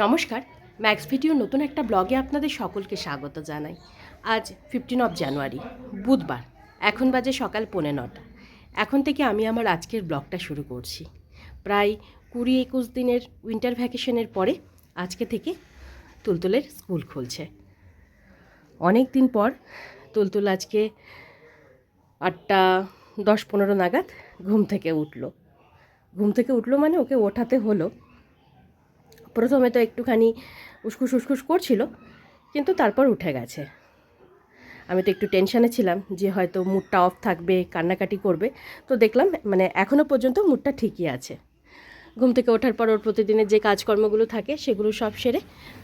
নমস্কার max video নতুন একটা ব্লগে আপনাদের সকলকে স্বাগত জানাই। আজ ফিফটিন অফ জানুয়ারি বুধবার, এখন বাজে সকাল পৌনে নটা। এখন থেকে আমি আমার আজকের ব্লগটা শুরু করছি। প্রায় কুড়ি একুশ দিনের উইন্টার ভ্যাকেশনের পরে আজকে থেকে তুলতুলের স্কুল খুলছে। অনেক দিন পর তুলতুল আজকে আটটা দশ পনেরো নাগাদ ঘুম থেকে উঠল। ঘুম থেকে উঠল মানে ওকে ওঠাতে হলো। প্রথমে তো একটুখানি উসকুস উসকুস করছিল, কিন্তু তারপর উঠে গেছে। আমি তো একটু টেনশানে ছিলাম যে হয়তো মুডটা অফ থাকবে, কান্নাকাটি করবে। তো দেখলাম মানে এখনও পর্যন্ত মুডটা ঠিকই আছে। ঘুম থেকে ওঠার পর ওর প্রতিদিনের যে কাজকর্মগুলো থাকে, সেগুলো সব সেরে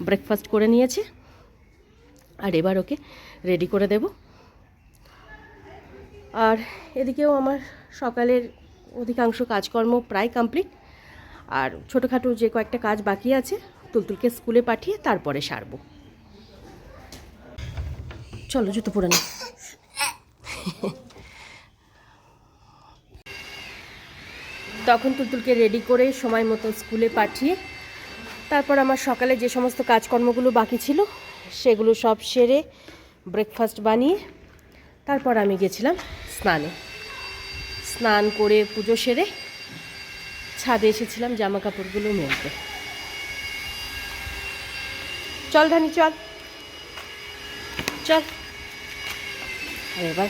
ব্রেকফাস্ট করে নিয়েছে। আর এবার ওকে রেডি করে দেব। আর এদিকেও আমার সকালের অধিকাংশ কাজকর্ম প্রায় কমপ্লিট আর ছোটোখাটো যে কয়েকটা কাজ বাকি আছে, তুলতুলকে স্কুলে পাঠিয়ে তারপরে সারবো। চলো, জুতো পরে নি তখন তুলতুলকে রেডি করে সময় মতো স্কুলে পাঠিয়ে, তারপর আমার সকালে যে সমস্ত কাজকর্মগুলো বাকি ছিল, সেগুলো সব সেরে ব্রেকফাস্ট বানিয়ে, তারপর আমি গেছিলাম স্নানে। স্নান করে পুজো সেরে ছাদে এসেছিলাম জামা কাপড়গুলো মেলতে। চল ধানি, চল। চল। এবার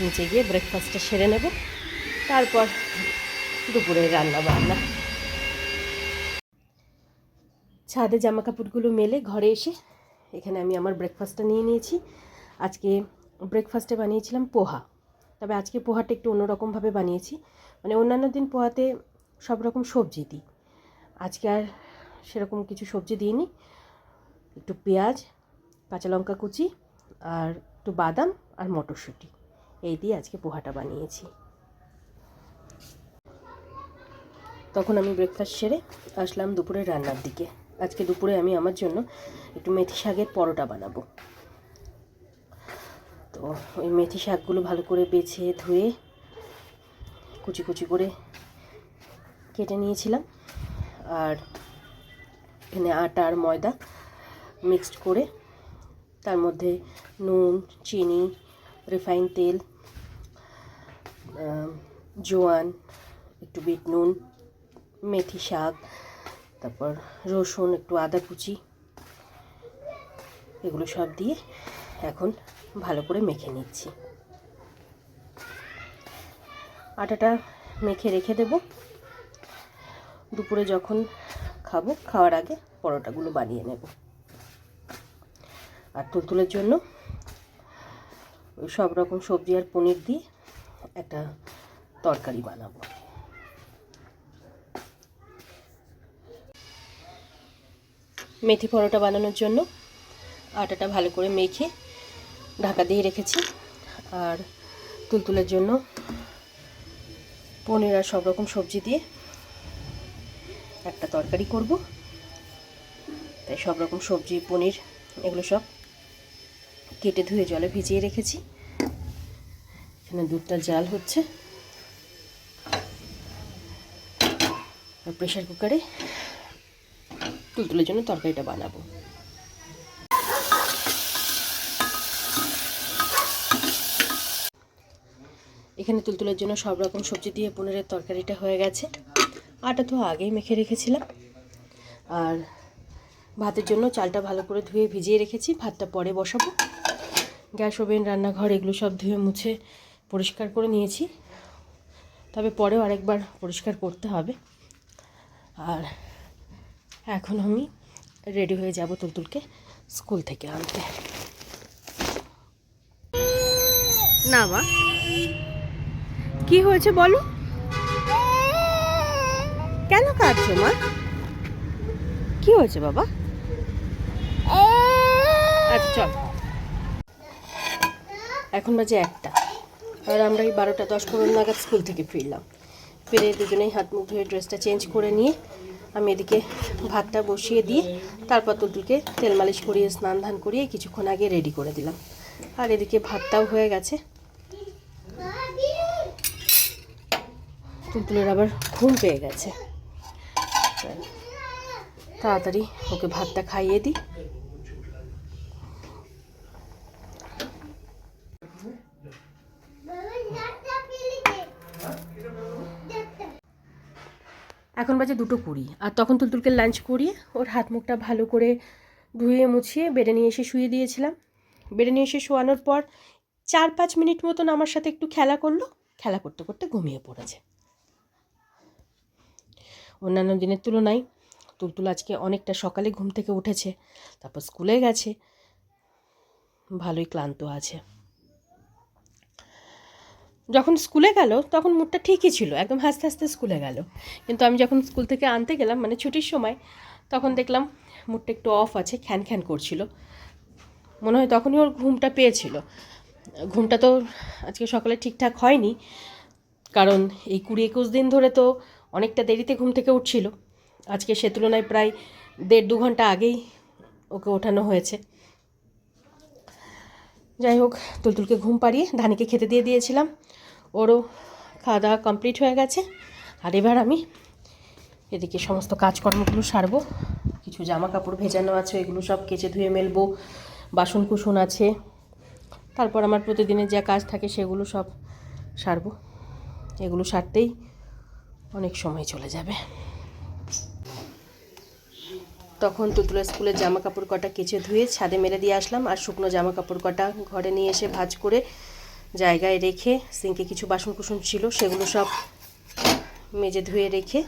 নিচে গিয়ে ব্রেকফাস্টটা সেরে নেব। তারপর দুপুরে রান্না বান্না ছাদে জামা কাপড়গুলো মেলে ঘরে এসে এখানে আমি আমার ব্রেকফাস্টটা নিয়ে নিয়েছি। আজকে ব্রেকফাস্টে বানিয়েছিলাম পোহা। তবে আজকে পোহাটা একটু অন্যরকমভাবে বানিয়েছি। মানে অন্যান্য দিন পোহাতে সব রকম সবজি দিই। আজকে আর সেরকম কিছু সবজি দিইনি। একটু পেঁয়াজ, কাঁচা লঙ্কা কুচি আর একটু বাদাম আর মটরশুঁটি। এই দিয়ে আজকে পোহাটা বানিয়েছি। তখন আমি ব্রেকফাস্ট সেরে আসলাম দুপুরে রান্নার দিকে। আজকে দুপুরে আমি আমার জন্য একটু মেথি শাকের পরোটা বানাবো। তো ওই মেথি শাকগুলো ভালো করে বেছে ধুয়ে কুচি কুচি করে কেটে নিয়েছিলাম। আর এখানে আটা আর ময়দা মিক্সড করে তার মধ্যে নুন, চিনি রিফাইন তেল জোয়ান, একটু বিট নুন মেথি শাক, তারপর রসুন, একটু আদা কুচি, এগুলো সব দিয়ে এখন ভালো করে মেখে নিচ্ছি। আটাটা মেখে রেখে দেব। দুপুরে যখন খাব, খাওয়ার আগে পরোটাগুলো বানিয়ে নেব। আর তুলতুলের জন্য সব রকম সবজি আর পনির দিয়ে একটা তরকারি বানাবো। মেথি পরোটা বানানোর জন্য আটাটা ভালো করে মেখে ঢাকা দিয়ে রেখেছি। আর তুলতুলের জন্য পনির আর সব রকম সবজি দিয়ে একটা তরকারি করব। তাই সব রকম সবজি, পনির, এগুলো সব কেটে ধুয়ে জলে ভিজিয়ে রেখেছি। এখানে দুধটা জাল হচ্ছে। আর প্রেশার কুকারে তুলতুলের জন্য তরকারিটা বানাবো। এখানে তুলতুলের জন্য সব রকম সবজি দিয়ে পনিরের তরকারিটা হয়ে গেছে। আটা তো আগেই মেখে রেখেছিলাম। আর ভাতের জন্য চালটা ভালো করে ধুয়ে ভিজিয়ে রেখেছি, ভাতটা পরে বসাবো। গ্যাস ওভেন, রান্নাঘর এগুলো সব ধুয়ে মুছে পরিষ্কার করে নিয়েছি। তবে পরেও আরেকবার পরিষ্কার করতে হবে। আর এখন আমি রেডি হয়ে যাব তুলতুলকে স্কুল থেকে আনতে। না বা কি হয়েছে বলো? কেন কাঁদছো, মা? কি হয়েছে, বাবা? আচ্ছা চল। এখন বাজে একটা। আর আমরা এই বারোটা দশ পনেরো নাগাদ স্কুল থেকে ফিরলাম। ফিরে দুজনেই হাত মুখ ধুয়ে ড্রেসটা চেঞ্জ করে নিয়ে আমি এদিকে ভাতটা বসিয়ে দিয়ে তারপর তুলতুলকে তেল মালিশ করিয়ে স্নান ধান করিয়ে কিছুক্ষণ আগে রেডি করে দিলাম। আর এদিকে ভাতটাও হয়ে গেছে। তুলতুলের আবার ঘুম পেয়ে গেছে। তাড়াতাড়ি ওকে ভাতটা খাইয়ে দিই এখন বাজে দুটো কুড়ি, আর তখন তুলতুলকে লাঞ্চ করিয়ে ওর হাত মুখটা ভালো করে ধুয়ে মুছিয়ে বেডে নিয়ে এসে শুয়ে দিয়েছিলাম। বেডে নিয়ে এসে শোয়ানোর পর চার পাঁচ মিনিট মতন আমার সাথে একটু খেলা করল, খেলা করতে করতে ঘুমিয়ে পড়েছে। অন্যান্য দিনের তুলনায়। তুলতুল আজকে অনেকটা সকালে ঘুম থেকে উঠেছে, তারপর স্কুলে গেছে। ভালোই ক্লান্ত আছে। যখন স্কুলে গেল, তখন মুডটা ঠিকই ছিল, একদম হাসতে হাসতে স্কুলে গেল। কিন্তু আমি যখন স্কুল থেকে আনতে গেলাম মানে ছুটির সময়, তখন দেখলাম মুডটা একটু অফ আছে, খ্যান খ্যান করছিল। মনে হয় তখনই ওর ঘুমটা পেয়েছিল। ঘুমটা তো আজকে সকালে ঠিকঠাক হয়নি, কারণ এই কুড়ি একুশ দিন ধরে তো অনেকটা দেরিতে ঘুম থেকে উঠছিল। আজকে সে তুলনায় প্রায় দেড় দু ঘণ্টা আগেই ওকে ওঠানো হয়েছে। যাই হোক, তুলতুলকে ঘুম পাড়িয়ে ধানিকে খেতে দিয়ে দিয়েছিলাম। ওরও খাওয়া দাওয়া কমপ্লিট হয়ে গেছে। আর এবার আমি এদিকে সমস্ত কাজকর্মগুলো সারবো। কিছু জামা কাপড় ভেজানো আছে, এগুলো সব কেচে ধুয়ে মেলবো। বাসন কুসন আছে। তারপর আমার প্রতিদিনের যা কাজ থাকে সেগুলো সব সারবো। এগুলো সারতেই অনেক সময় চলে যাবে। তখন তুতুলের স্কুলের জামা কাপড় কটা কেচে ধুয়ে ছাদে মেলে দিয়ে আসলাম আর শুকনো জামা কাপড় কটা ঘরে নিয়ে এসে ভাজ করে জায়গায় রেখে, সিঙ্কে কিছু বাসন কুসন ছিল সেগুলো সব মেজে ধুয়ে রেখে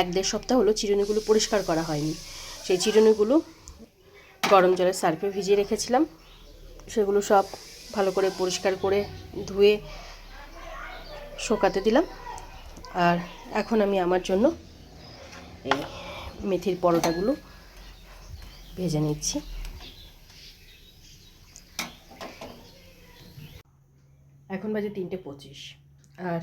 এক দেড় সপ্তাহ হলো চিরুনিগুলো পরিষ্কার করা হয়নি। সেই চিরুনিগুলো গরম জলের সার্ফে ভিজিয়ে রেখেছিলাম। সেগুলো সব ভালো করে পরিষ্কার করে ধুয়ে শোকাতে দিলাম। আর এখন আমি আমার জন্য এই মেথির পরোটাগুলো ভেজে নিচ্ছি। এখন বাজে তিনটে পঁচিশ। আর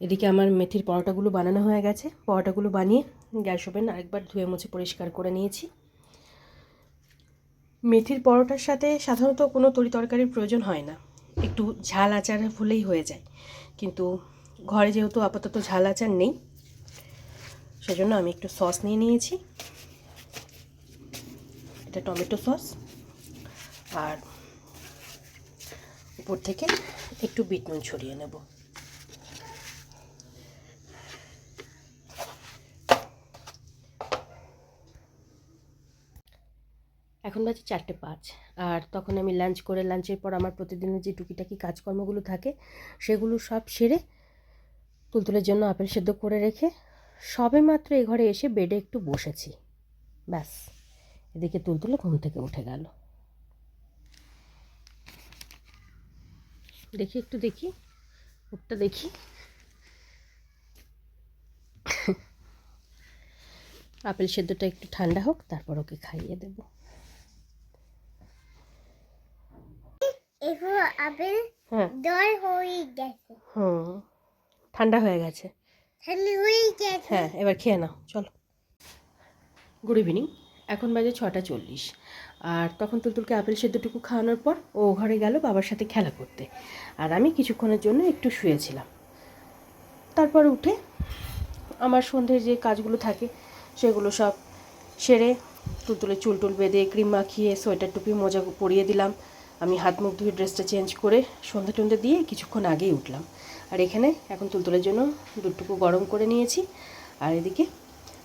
এদিকে আমার মেথির পরোটাগুলো বানানো হয়ে গেছে। পরোটাগুলো বানিয়ে গ্যাস ওভেন আরেকবার ধুয়ে মুছে পরিষ্কার করে নিয়েছি। মেথির পরোটার সাথে সাধারণত কোনো তরি তরকারির প্রয়োজন হয় না। একটু ঝাল আচার হলেই হয়ে যায়। কিন্তু ঘরে যেহেতু আপাতত ঝাল আচার নেই, সেজন্য আমি একটু সস নিয়ে নিয়েছি। এটা টমেটো সস। আর উপর থেকে একটু বিট নুন ছড়িয়ে নেব। এখন বাজে চারটে পাঁচ, আর তখন আমি লাঞ্চ করে লাঞ্চের পর আমার প্রতিদিনের যে টুকিটাকি কাজকর্মগুলো থাকে, সেগুলো সব সেরে তুলতুলের জন্য আপেল সেদ্ধ করে রেখে সবে মাত্র এ ঘরে এসে বেডে একটু বসেছি। ব্যাস এদিকে তুলতুলে ঘুম থেকে উঠে গেল। দেখি একটু দেখি ওটা দেখি। আপেল সেদ্ধটা একটু ঠান্ডা হোক তারপর ওকে খাইয়ে দেব। আপেল হ্যাঁ। হয়ে গেছে। হুম। ঠান্ডা হয়ে গেছে। হয়ে হ্যাঁ এবার খেয়ে নাও চলো। গুড ইভিনিং এখন বাজে ছটা চল্লিশ। আর তখন তুলতুলকে আপেল সেদ্ধটুকু খাওয়ানোর পর ও ঘরে গেল বাবার সাথে খেলা করতে। আর আমি কিছুক্ষণের জন্য একটু শুয়েছিলাম। তারপর উঠে আমার সন্ধ্যের যে কাজগুলো থাকে সেগুলো সব সেরে তুলতুলে চুল টুল বেঁধে ক্রিম মাখিয়ে সোয়েটার টুপি মোজা পরিয়ে দিলাম। আমি হাত মুখ ধুয়ে ড্রেসটা চেঞ্জ করে সন্ধ্যে টন্ধে দিয়ে কিছুক্ষণ আগেই উঠলাম। আর এখানে এখন তুলতুলের জন্য দুধটুকু গরম করে নিয়েছি। আর এদিকে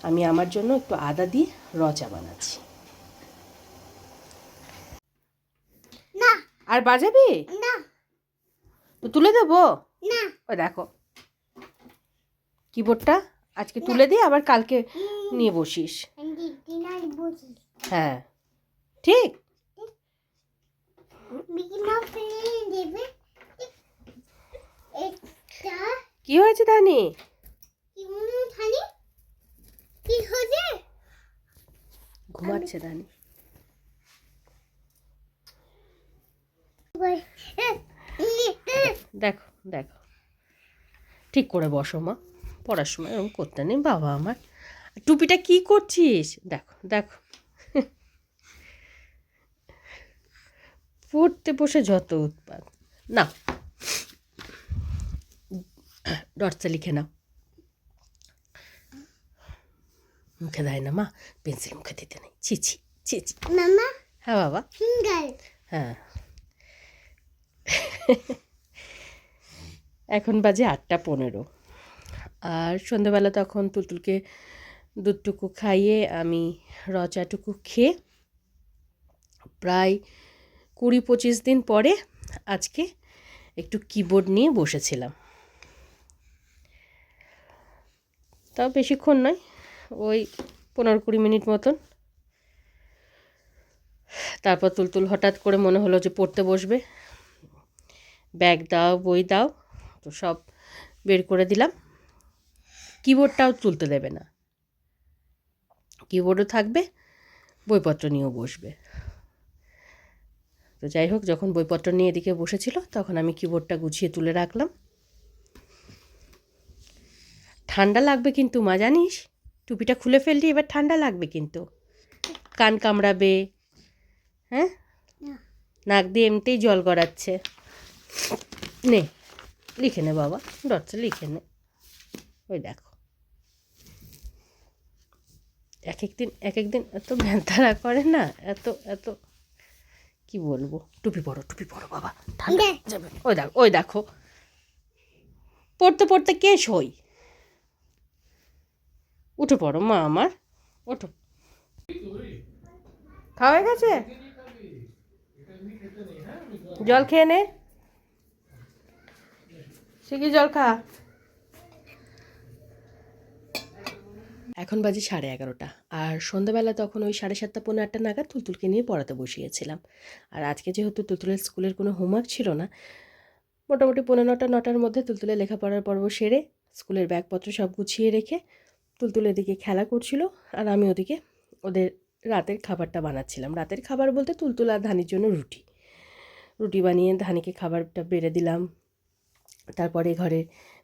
আমি আমার জন্য একটু আদা দিয়ে রচা বানাচ্ছি। না। আর বাজাবি? না। তো তুলে দেবো? না। ও দেখো। কিবোর্ডটা আজকে তুলে দিয়ে আবার কালকে নিয়ে বসিস। হ্যাঁ। ঠিক মিকি মাউস ফেলে দেবে এটা কি হয়েছে হয়েছে? ঘুমাচ্ছে দানি দেখো দেখো। ঠিক করে বসো মা পড়ার সময় এরকম করতে নেই বাবা আমার। টুপিটা কি করছিস? দেখো দেখো। পড়তে বসে যত উৎপাদ না ডটসে লিখে নাও মুখে দেয় না মা পেন্সিল মুখে দিতে নেই ছি ছি ছি ছি মামা হ্যাঁ বাবা হ্যাঁ এখন বাজে আটটা পনেরো। আর সন্ধ্যাবেলা তখন তুলতুলকে দুধটুকু খাইয়ে আমি রচাটুকু খেয়ে প্রায় কুড়ি পঁচিশ দিন পরে আজকে একটু কিবোর্ড নিয়ে বসেছিলাম। তাও বেশিক্ষণ নয়, ওই পনেরো কুড়ি মিনিট মতন। তারপর তুলতুল হঠাৎ করে মনে হলো যে পড়তে বসবে। ব্যাগ দাও, বই দাও, তো সব বের করে দিলাম। কিবোর্ডটাও তুলতে দেবে না। কিবোর্ডও থাকবে, বইপত্র নিয়েও বসবে। তো যাই হোক, যখন বইপত্র নিয়ে এদিকে বসেছিল, তখন আমি কিবোর্ডটা গুছিয়ে তুলে রাখলাম। ঠান্ডা লাগবে কিন্তু মা জানিস? টুপিটা খুলে ফেললি এবার ঠান্ডা লাগবে কিন্তু। কান কামড়াবে হ্যাঁ? নাক দিয়ে এমনিতেই জল গড়াচ্ছে। নে লিখে নে বাবা ডটসে লিখে নে। ওই দেখো। এক এক দিন এক এক দিন এত ভ্যানতারা করে না এত এত কি বলব? টুপি পরো টুপি পরো বাবা ঠান্ডা যাবে। ওই দেখো ওই দেখো। পড়তে পড়তে কে সই? উঠে পড়ো, মা আমার, ওঠো। খাওয়া গেছে? জল খেয়ে নে। কি জল খা? এখন বাজে সাড়ে এগারোটা, আর সন্ধ্যাবেলা তখন ওই সাড়ে সাতটা পনেরো আটটা নাগাদ তুলতুলকে নিয়ে পড়াতে বসিয়েছিলাম। আর আজকে যেহেতু তুলতুলের স্কুলের কোনো হোমওয়ার্ক ছিল না, মোটামুটি পনেরো নটা, নটার মধ্যে তুলতুলে লেখাপড়ার পর্ব সেরে স্কুলের ব্যাগপত্র সব গুছিয়ে রেখে তুলতুল এদিকে খেলা করছিল আর আমি ওদিকে ওদের রাতের খাবারটা বানাচ্ছিলাম। রাতের খাবার বলতে তুলতুল আর ধানির জন্য রুটি। রুটি বানিয়ে ধানিকে খাবারটা বেড়ে দিলাম। তারপরে ঘরে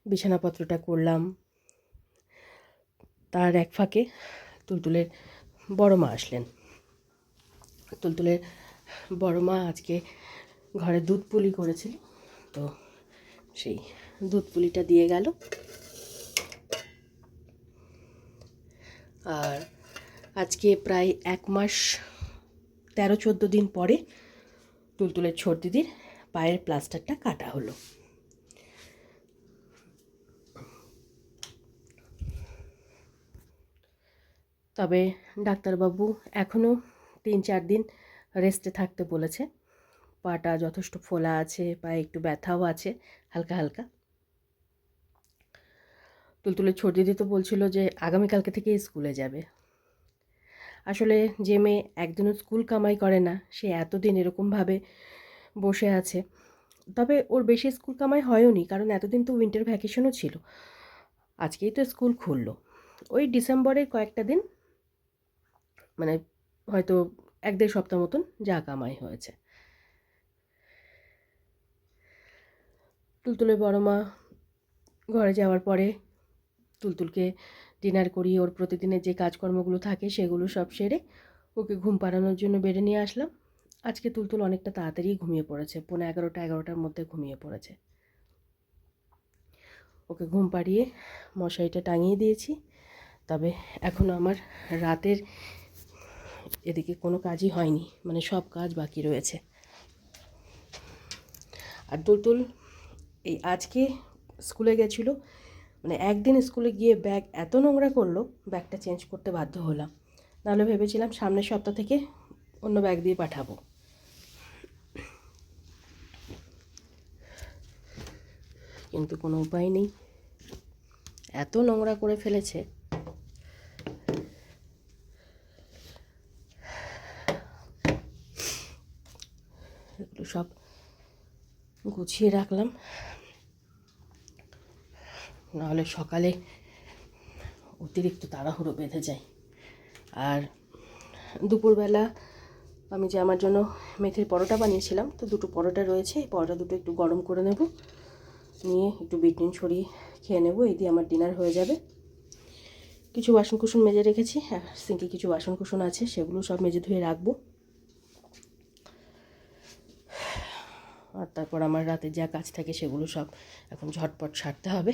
বিছানাপত্রটা করলাম। তার এক ফাঁকে তুলতুলের বড় মা আসলেন। তুলতুলের বড় মা আজকে ঘরে দুধ পুলি করেছিল, তো সেই দুধ পুলিটা দিয়ে গেল। আর আজকে প্রায় এক মাস তেরো, চোদ্দ দিন পরে তুলতুলের ছোট দিদির পায়ের প্লাস্টারটা কাটা হলো। তবে ডাক্তারবাবু এখনও তিন, চার দিন রেস্টে থাকতে বলেছে। পাটা যথেষ্ট ফোলা আছে, পায়ে একটু ব্যথাও আছে, হালকা হালকা। তুলতুলের ছোট দিদি তো বলছিল যে আগামীকালকে থেকে স্কুলে যাবে। আসলে যে মেয়ে একদিনও স্কুল কামাই করে না, সে এতদিন এরকমভাবে বসে আছে। তবে ওর বেশি স্কুল কামাই হয়ওনি, কারণ এতদিন তো উইন্টার ভ্যাকেশনও ছিল। আজকেই তো স্কুল খুললো। ওই ডিসেম্বরের কয়েকটা দিন মানে হয়তো এক দেড় সপ্তাহ মতন যা কামাই হয়েছে। তুলতুলের বড় মা ঘরে যাওয়ার পরে তুলতুলকে ডিনার করিয়ে ওর প্রতিদিনের যে কাজকর্মগুলো থাকে সেগুলো সব সেরে ওকে ঘুম পাড়ানোর জন্য বেড়ে নিয়ে আসলাম। আজকে তুলতুল অনেকটা তাড়াতাড়ি ঘুমিয়ে পড়েছে, পৌনে এগারোটা, এগারোটার মধ্যে ঘুমিয়ে পড়েছে। ওকে ঘুম পাড়িয়ে মশারিটা টাঙিয়ে দিয়েছি। তবে এখনও আমার রাতের এদিকে কোনো কাজই হয়নি মানে সব কাজ বাকি রয়েছে। আর তুলতুল এই আজকে স্কুলে গেছিল মানে একদিন স্কুলে গিয়ে ব্যাগ এত নোংরা করল, ব্যাগটা চেঞ্জ করতে বাধ্য হলাম। নাহলে ভেবেছিলাম সামনের সপ্তাহ থেকে অন্য ব্যাগ দিয়ে পাঠাবো। কিন্তু কোনো উপায় নেই। এত নোংরা করে ফেলেছে। এগুলো সব গুছিয়ে রাখলাম। নাহলে সকালে অতিরিক্ত তাড়াহুড়ো বেঁধে যায়। আর দুপুরবেলা আমি যে আমার জন্য মেথির পরোটা বানিয়েছিলাম, তো দুটো পরোটা রয়েছে, এই পরোটা দুটো একটু গরম করে নেব। নিয়ে একটু বিটনুন ছড়িয়ে খেয়ে নেব, এই দিয়ে আমার ডিনার হয়ে যাবে। কিছু বাসন কুসন মেজে রেখেছি হ্যাঁ সিঙ্কে কিছু বাসন কুসন আছে, সেগুলো সব মেজে ধুয়ে রাখব। আর তারপর আমার রাতে যা কাজ থাকে, সেগুলো সব এখন ঝটপট সারতে হবে।